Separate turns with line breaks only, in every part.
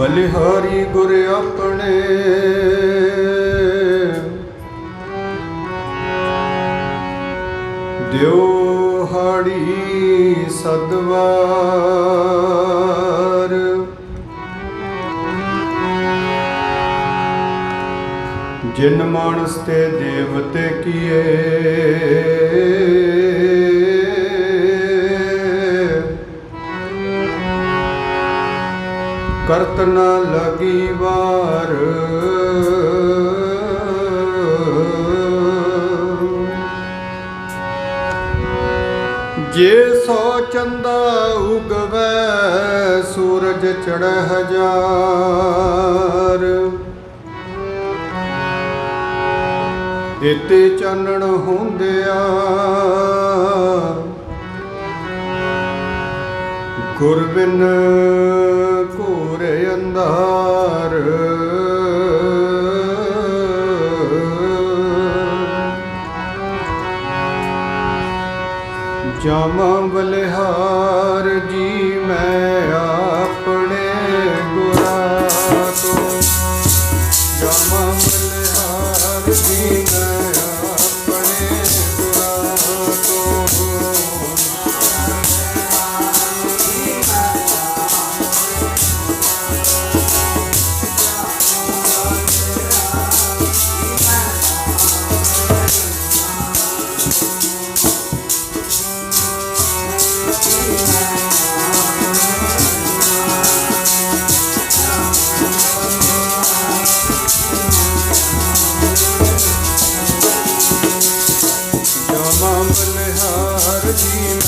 ਬਲਿਹਾਰੀ ਗੁਰ ਆਪਣੇ। ਦਿਓ ਹਾੜੀ ਸਦਵਾਰ ਜਿਨ ਮਾਨਸ ਤੇ ਦੇਵਤੇ ਕੀਏ। ਕਰਤ ਨ ਲਗੀ ਵਾਰ। ਜੇ ਸੋ ਚੰਦਾ ਉਗਵੈ, ਸੂਰਜ ਚੜ੍ਹ ਹਜ਼ਾਰ ਇਤੇ ਚਾਨਣ ਹੁੰਦਿਆ ਗੁਰ ਜਾਮਾ ਬਲਿਹਾਰ ਜੀ ਮੈਂ ਆਪਣੇ ਗੁਰਾਂ ਤੋਂ। ਜਾਮਾ ਬਲਿਹਾਰ ਜੀ ਮੈਂ ਬਲਿਹਾਰ ਜੀ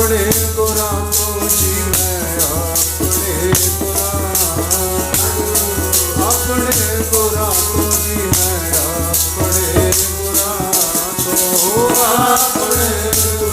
ਆਪਣੇ ਗੁਰਾਂ ਤੋਂ ਜੀ ਮੈਂ ਆਪਣੇ ਗੁਰਾਂ ਆਪਣੇ ਗੁਰਾਂ ਤੋਂ ਜੀ ਮੈਂ ਆਪਣੇ ਗੁਰਾਂ ਤੋਂ। ਆਪਣੇ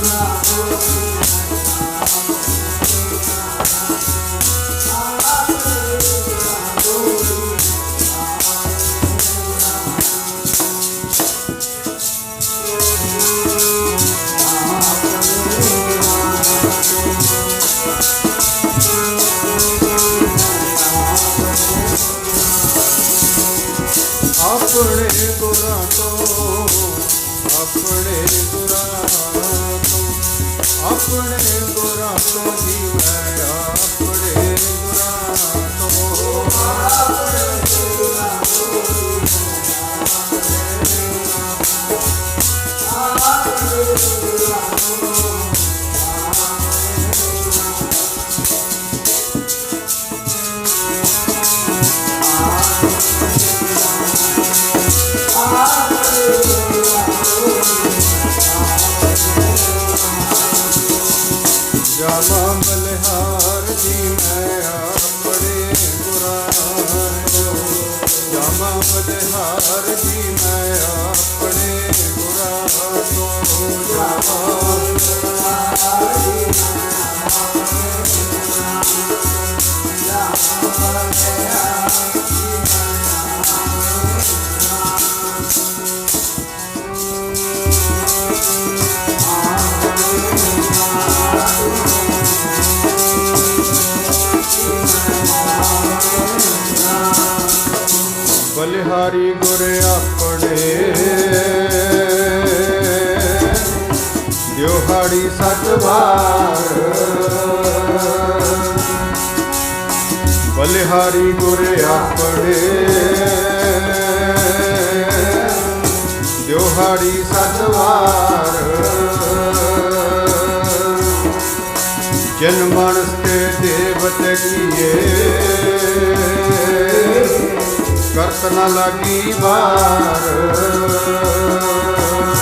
ਆਪਣੇ ਗੁਰਾਂ ਤੋਂ ਜਾਮਾ ਬਲਿਹਾਰ ਜੀ, ਮੈਂ ਆਪਣੇ ਗੁਰਾਂ ਤੋਂ ਜਾਮਾ ਜੀ, ਮੈਂ ਆਪਣੇ ਗੁਰਾਂ ਤੋਂ ਜਾਮਾ ਬਲਿਹਾਰ ਜੀ ਗੁਰ ਆਪਣੇ। ਦਿਹਾੜੀ ਸਤਵਾਰ। ਬਲਿਹਾਰੀ ਗੁਰ ਆਪਣੇ। ਦਿਹਾੜੀ ਸੱਤ ਵਾਰ ਜਨ ਮਨਸ ਤੇ ਦੇਵਤ ਕੀਏ। ਕਰਤ ਨ ਲਾਗੀ ਵਾਰ।